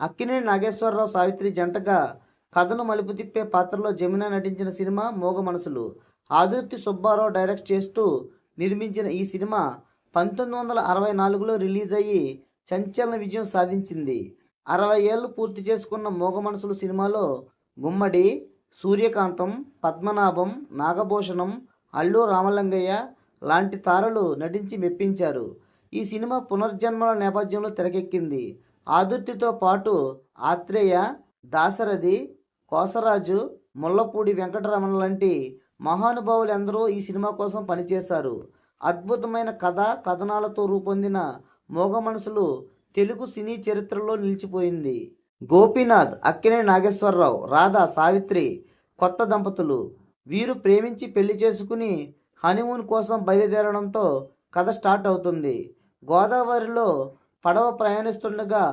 అక్కినేని నాగేశ్వరరావు సావిత్రి జంటగా కథను మలుపు తిప్పే పాత్రలో జమున నటించిన సినిమా మోగ మనసులు. ఆదుర్తి సుబ్బారావు డైరెక్ట్ చేస్తూ నిర్మించిన ఈ సినిమా పంతొమ్మిది వందల అరవై నాలుగులో రిలీజ్ అయ్యి సంచలన విజయం సాధించింది. అరవై ఏళ్ళు పూర్తి చేసుకున్న మోగ మనసులు సినిమాలో గుమ్మడి సూర్యకాంతం పద్మనాభం నాగభూషణం అల్లు రామలింగయ్య లాంటి తారలు నటించి మెప్పించారు. ఈ సినిమా పునర్జన్మల నేపథ్యంలో తెరకెక్కింది. ఆదుర్తితో పాటు ఆత్రేయ దాశరథి కోసరాజు ముల్లపూడి వెంకటరమణ లాంటి మహానుభావులు ఎందరో ఈ సినిమా కోసం పనిచేశారు. అద్భుతమైన కథ కథనాలతో రూపొందిన మోగ మనసులు తెలుగు సినీ చరిత్రలో నిలిచిపోయింది. గోపీనాథ్ అక్కినే నాగేశ్వరరావు రాధా సావిత్రి కొత్త దంపతులు. వీరు ప్రేమించి పెళ్ళి చేసుకుని హనీమూన్ కోసం బయలుదేరడంతో కథ స్టార్ట్ అవుతుంది. గోదావరిలో పడవ ప్రయాణిస్తుండగా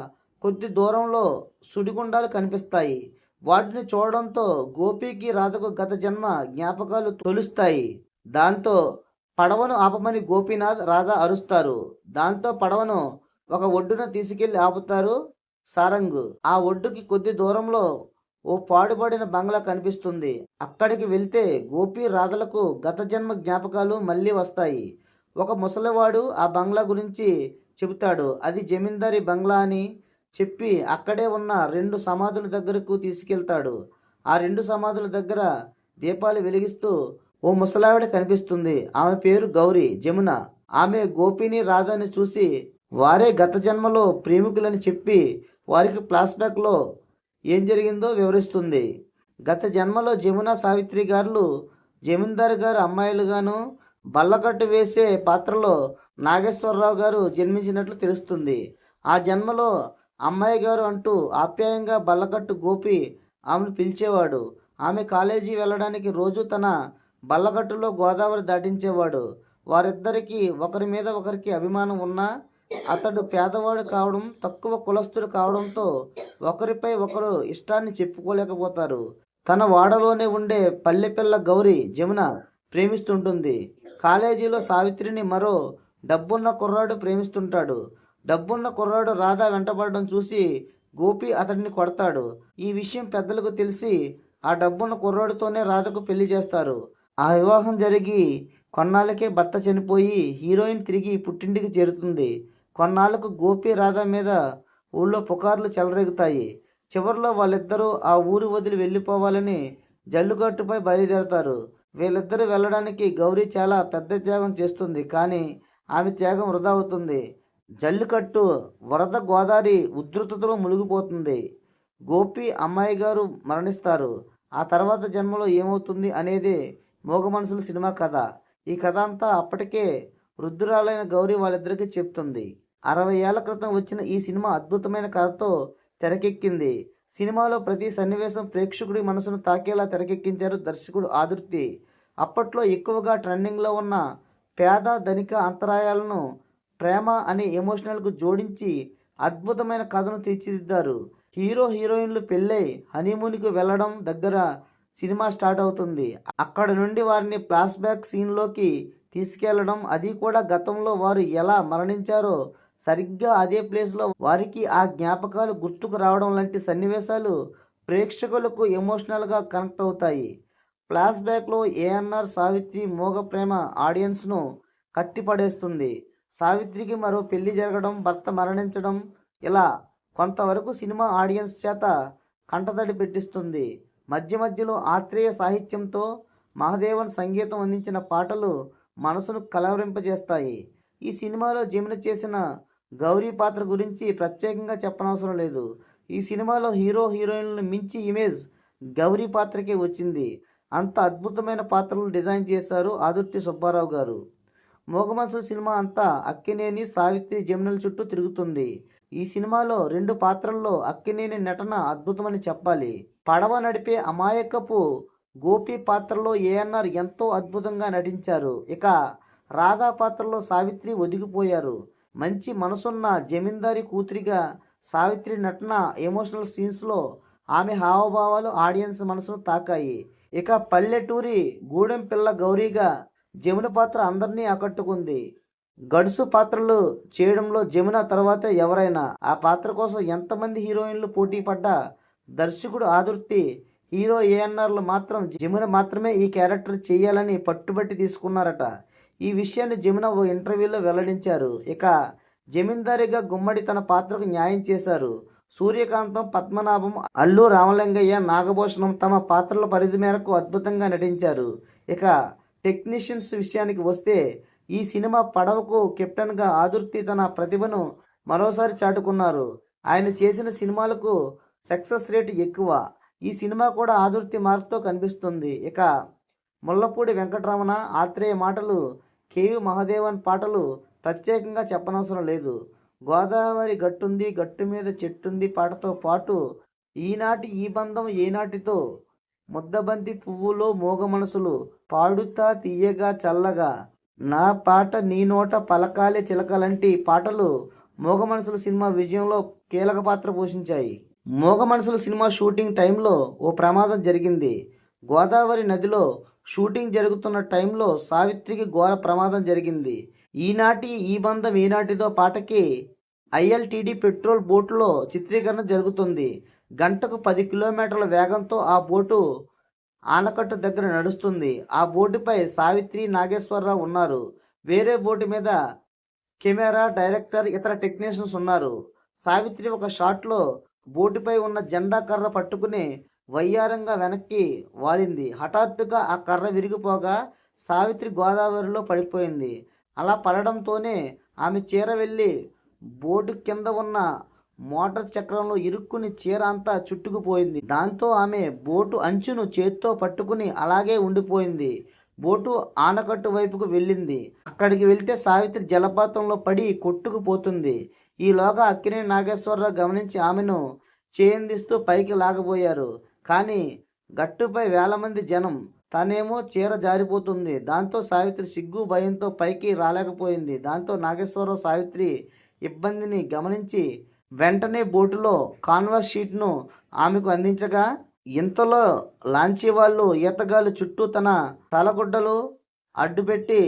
కొద్ది దూరంలో సుడిగుండాలు కనిపిస్తాయి. వాటిని చూడడంతో గోపికి రాధకు గత జన్మ జ్ఞాపకాలు తొలుస్తాయి. దాంతో పడవను ఆపమని గోపీనాథ్ రాధ అరుస్తారు. దాంతో పడవను ఒక ఒడ్డున తీసుకెళ్ళి ఆపుతారు సారంగ్. ఆ ఒడ్డుకి కొద్ది దూరంలో ఓ పాడుపడిన బంగ్లా కనిపిస్తుంది. అక్కడికి వెళ్తే గోపి రాధలకు గత జన్మ జ్ఞాపకాలు మళ్ళీ వస్తాయి. ఒక ముసలివాడు ఆ బంగ్లా గురించి చెబుతాడు. అది జమీందారి బంగ్లా అని చెప్పి అక్కడే ఉన్న రెండు సమాధుల దగ్గరకు తీసుకెళ్తాడు. ఆ రెండు సమాధుల దగ్గర దీపాలు వెలిగిస్తూ ఓ ముసలావిడ కనిపిస్తుంది. ఆమె పేరు గౌరీ జమున. ఆమె గోపిని రాధని చూసి వారే గత జన్మలో ప్రేమికులని చెప్పి వారికి ఫ్లాష్బ్యాక్లో ఏం జరిగిందో వివరిస్తుంది. గత జన్మలో జమున సావిత్రి గారు జమీందారు గారు అమ్మాయిలుగాను బల్లకట్టు వేసే పాత్రలో నాగేశ్వరరావు గారు జన్మించినట్లు తెలుస్తుంది. ఆ జన్మలో అమ్మాయి గారు అంటూ ఆప్యాయంగా బల్లకట్టు గోపి ఆమెను పిలిచేవాడు. ఆమె కాలేజీ వెళ్ళడానికి రోజు తన బల్లకట్టులో గోదావరి దాటించేవాడు. వారిద్దరికీ ఒకరి మీద ఒకరికి అభిమానం ఉన్నా అతడు పేదవాడు కావడం తక్కువ కులస్తుడు కావడంతో ఒకరిపై ఒకరు ఇష్టాన్ని చెప్పుకోలేకపోతారు. తన వాడలోనే ఉండే పల్లెపిల్ల గౌరి జమున ప్రేమిస్తుంటుంది. కాలేజీలో సావిత్రిని మరో డబ్బున్న కుర్రాడు ప్రేమిస్తుంటాడు. డబ్బున్న కుర్రాడు రాధా వెంటబడడం చూసి గోపి అతడిని కొడతాడు. ఈ విషయం పెద్దలకు తెలిసి ఆ డబ్బున్న కుర్రాడితోనే రాధకు పెళ్ళి చేస్తారు. ఆ వివాహం జరిగి కొన్నాళ్ళకే భర్త చనిపోయి హీరోయిన్ తిరిగి పుట్టింటికి చేరుతుంది. కొన్నాళ్ళకు గోపి రాధ మీద ఊళ్ళో పుకార్లు చెలరేగుతాయి. చివరిలో వాళ్ళిద్దరూ ఆ ఊరు వదిలి వెళ్ళిపోవాలని జల్లుకట్టుపై బయలుదేరతారు. వీళ్ళిద్దరూ వెళ్ళడానికి గౌరీ చాలా పెద్ద త్యాగం చేస్తుంది కానీ ఆమె త్యాగం వృధా అవుతుంది. జల్లికట్టు వరద గోదావరి ఉధృతతో మునిగిపోతుంది. గోపి అమ్మాయి గారు మరణిస్తారు. ఆ తర్వాత జన్మలో ఏమవుతుంది అనేది మోగ మనసుల సినిమా కథ. ఈ కథ అంతా అప్పటికే వృద్ధురాలైన గౌరీ వాళ్ళిద్దరికీ చెప్తుంది. అరవై ఏళ్ళ క్రితం వచ్చిన ఈ సినిమా అద్భుతమైన కథతో తెరకెక్కింది. సినిమాలో ప్రతి సన్నివేశం ప్రేక్షకుడి మనసును తాకేలా తెరకెక్కించారు దర్శకుడు ఆదుర్తి. అప్పట్లో ఎక్కువగా ట్రెండింగ్లో ఉన్న పేద ధనిక అంతరాయాలను ప్రేమ అనే ఎమోషనల్కు జోడించి అద్భుతమైన కథను తీర్చిదిద్దారు. హీరో హీరోయిన్లు పెళ్ళై హనీమూన్కి వెళ్ళడం దగ్గర సినిమా స్టార్ట్ అవుతుంది. అక్కడ నుండి వారిని ఫ్లాష్ బ్యాక్ సీన్లోకి తీసుకెళ్ళడం అది కూడా గతంలో వారు ఎలా మరణించారో సరిగ్గా అదే ప్లేస్లో వారికి ఆ జ్ఞాపకాలు గుర్తుకు రావడం లాంటి సన్నివేశాలు ప్రేక్షకులకు ఎమోషనల్గా కనెక్ట్ అవుతాయి. ఫ్లాష్ బ్యాక్లో ఏఎన్ఆర్ సావిత్రి మోగ ప్రేమ ఆడియన్స్ను కట్టిపడేస్తుంది. సావిత్రికి మరో పెళ్ళి జరగడం భర్త మరణించడం ఇలా కొంతవరకు సినిమా ఆడియన్స్ చేత కంటతడి పెట్టిస్తుంది. మధ్య మధ్యలో ఆత్రేయ సాహిత్యంతో మహదేవన్ సంగీతం అందించిన పాటలు మనసును కలవరింపజేస్తాయి. ఈ సినిమాలో జమిన చేసిన గౌరీ పాత్ర గురించి ప్రత్యేకంగా చెప్పనవసరం లేదు. ఈ సినిమాలో హీరో హీరోయిన్లను మించి ఇమేజ్ గౌరీ పాత్రకే వచ్చింది. అంత అద్భుతమైన పాత్రలు డిజైన్ చేశారు ఆదుర్తి సుబ్బారావు గారు. మోగమన్సుల సినిమా అంతా అక్కినేని సావిత్రి జమునల చుట్టూ తిరుగుతుంది. ఈ సినిమాలో రెండు పాత్రల్లో అక్కినేని నటన అద్భుతమని చెప్పాలి. పడవ నడిపే అమాయకపు గోపి పాత్రలో ఏఎన్ఆర్ ఎంతో అద్భుతంగా నటించారు. ఇక రాధా పాత్రలో సావిత్రి ఒదిగిపోయారు. మంచి మనసున్న జమీందారి కూతురిగా సావిత్రి నటన ఎమోషనల్ సీన్స్లో ఆమె హావభావాలు ఆడియన్స్ మనసును తాకాయి. ఇక పల్లెటూరి గూడెం పిల్ల గౌరీగా జమున పాత్ర అందరినీ ఆకట్టుకుంది. గడుసు పాత్రలు చేయడంలో జమున తర్వాత ఎవరైనా. ఆ పాత్ర కోసం ఎంతమంది హీరోయిన్లు పోటీ పడ్డా దర్శకుడు ఆదుర్తి హీరో ఏఎన్ఆర్లు మాత్రం జమున మాత్రమే ఈ క్యారెక్టర్ చేయాలని పట్టుబట్టి తీసుకున్నారట. ఈ విషయాన్ని జమున ఓ ఇంటర్వ్యూలో వెల్లడించారు. ఇక జమీందారిగా గుమ్మడి తన పాత్రకు న్యాయం చేశారు. సూర్యకాంతం పద్మనాభం అల్లు రామలింగయ్య నాగభూషణం తమ పాత్రల పరిధి మేరకు అద్భుతంగా నటించారు. ఇక టెక్నీషియన్స్ విషయానికి వస్తే ఈ సినిమా పడవకు కెప్టెన్గా ఆదుర్తి తన ప్రతిభను మరోసారి చాటుకున్నారు. ఆయన చేసిన సినిమాలకు సక్సెస్ రేట్ ఎక్కువ. ఈ సినిమా కూడా ఆదుర్తి మార్క్తో కనిపిస్తుంది. ఇక ముల్లపూడి వెంకటరమణ ఆత్రేయ మాటలు కేవి మహాదేవన్ పాటలు ప్రత్యేకంగా చెప్పనవసరం లేదు. గోదావరి గట్టుంది గట్టు మీద చెట్టుంది పాటతో పాటు ఈనాటి ఈ బంధం ఏనాటితో ముద్దబంతి పువ్వులో మోగ మనసులు పాడుతా తీయగా చల్లగా. నా పాట నీ నోట పలకాలే చిలకలంటి పాటలు మోగ మనసులు సినిమా విజయంలో కీలక పాత్ర పోషించాయి. మోగ మనసులు సినిమా షూటింగ్ టైంలో ఓ ప్రమాదం జరిగింది. గోదావరి నదిలో షూటింగ్ జరుగుతున్న టైంలో సావిత్రికి ఘోర ప్రమాదం జరిగింది. ఈనాటి ఈ బంధం ఈనాటితో పాటకి ఐఎల్టీడీ పెట్రోల్ బోటులో చిత్రీకరణ జరుగుతుంది. గంటకు పది కిలోమీటర్ల వేగంతో ఆ బోటు ఆనకట్టు దగ్గర నడుస్తుంది. ఆ బోటుపై సావిత్రి నాగేశ్వరరావు ఉన్నారు. వేరే బోటు మీద కెమెరా డైరెక్టర్ ఇతర టెక్నీషియన్స్ ఉన్నారు. సావిత్రి ఒక షాట్లో బోటుపై ఉన్న జెండా కర్ర పట్టుకుని వయ్యారంగా వెనక్కి వాలింది. హఠాత్తుగా ఆ కర్ర విరిగిపోగా సావిత్రి గోదావరిలో పడిపోయింది. అలా పడడంతోనే ఆమె చీర వెళ్ళి బోటు కింద ఉన్న మోటార్ చక్రంలో ఇరుక్కుని చీర అంతా చుట్టుకుపోయింది. దాంతో ఆమె బోటు అంచును చేత్తో పట్టుకుని అలాగే ఉండిపోయింది. బోటు ఆనకట్టు వైపుకు వెళ్ళింది. అక్కడికి వెళ్తే సావిత్రి జలపాతంలో పడి కొట్టుకుపోతుంది. ఈలోగా అక్కినే నాగేశ్వరరావు గమనించి ఆమెను చేయందిస్తూ పైకి లాగబోయారు. కానీ గట్టుపై వేల మంది జనం తనేమో చీర జారిపోతుంది. దాంతో సావిత్రి సిగ్గు భయంతో పైకి రాలేకపోయింది. దాంతో నాగేశ్వరరావు సావిత్రి ఇబ్బందిని గమనించి వెంటనే బోటులో కాన్వాస్ షీట్ను ఆమెకు అందించగా ఇంతలో లాంచీ వాళ్ళు ఈతగాళ్ళు చుట్టూ తన తలగుడ్డలు అడ్డుపెట్టి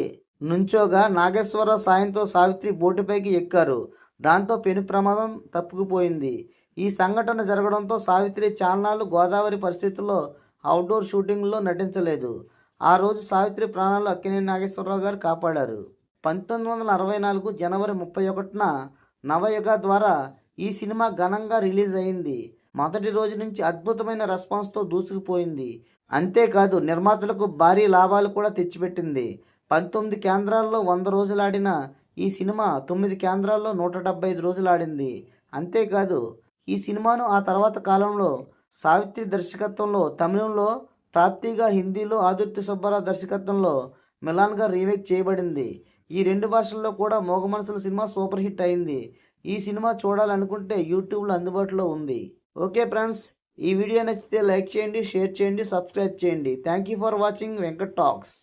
నుంచోగా నాగేశ్వరరావు సాయంతో సావిత్రి బోటుపైకి ఎక్కారు. దాంతో పెను ప్రమాదం తప్పుకుపోయింది. ఈ సంఘటన జరగడంతో సావిత్రి చాన్నాళ్ళు గోదావరి పరిస్థితుల్లో అవుట్డోర్ షూటింగ్లో నటించలేదు. ఆ రోజు సావిత్రి ప్రాణాలు అక్కినేని నాగేశ్వరరావు గారు కాపాడారు. పంతొమ్మిది వందల అరవై నాలుగు జనవరి ముప్పై ఒకటిన నవయుగ ద్వారా ఈ సినిమా ఘనంగా రిలీజ్ అయింది. మొదటి రోజు నుంచి అద్భుతమైన రెస్పాన్స్తో దూసుకుపోయింది. అంతేకాదు నిర్మాతలకు భారీ లాభాలు కూడా తెచ్చిపెట్టింది. పంతొమ్మిది కేంద్రాల్లో వంద రోజులు ఆడిన ఈ సినిమా తొమ్మిది కేంద్రాల్లో నూట డెబ్బై ఐదు రోజులు ఆడింది. అంతేకాదు ఈ సినిమాను ఆ తర్వాత కాలంలో సావిత్రి దర్శకత్వంలో తమిళంలో ప్రాప్తిగా హిందీలో ఆదిత్య సుబ్బారావు దర్శకత్వంలో మిలాన్గా రీమేక్ చేయబడింది. ఈ రెండు భాషల్లో కూడా మోగ మనసుల సినిమా సూపర్ హిట్ అయింది. ఈ సినిమా చూడాలనుకుంటే యూట్యూబ్లో అందుబాటులో ఉంది. ఓకే ఫ్రెండ్స్ ఈ వీడియో నచ్చితే లైక్ చేయండి షేర్ చేయండి సబ్స్క్రైబ్ చేయండి. Thank you for watching Venkat talks.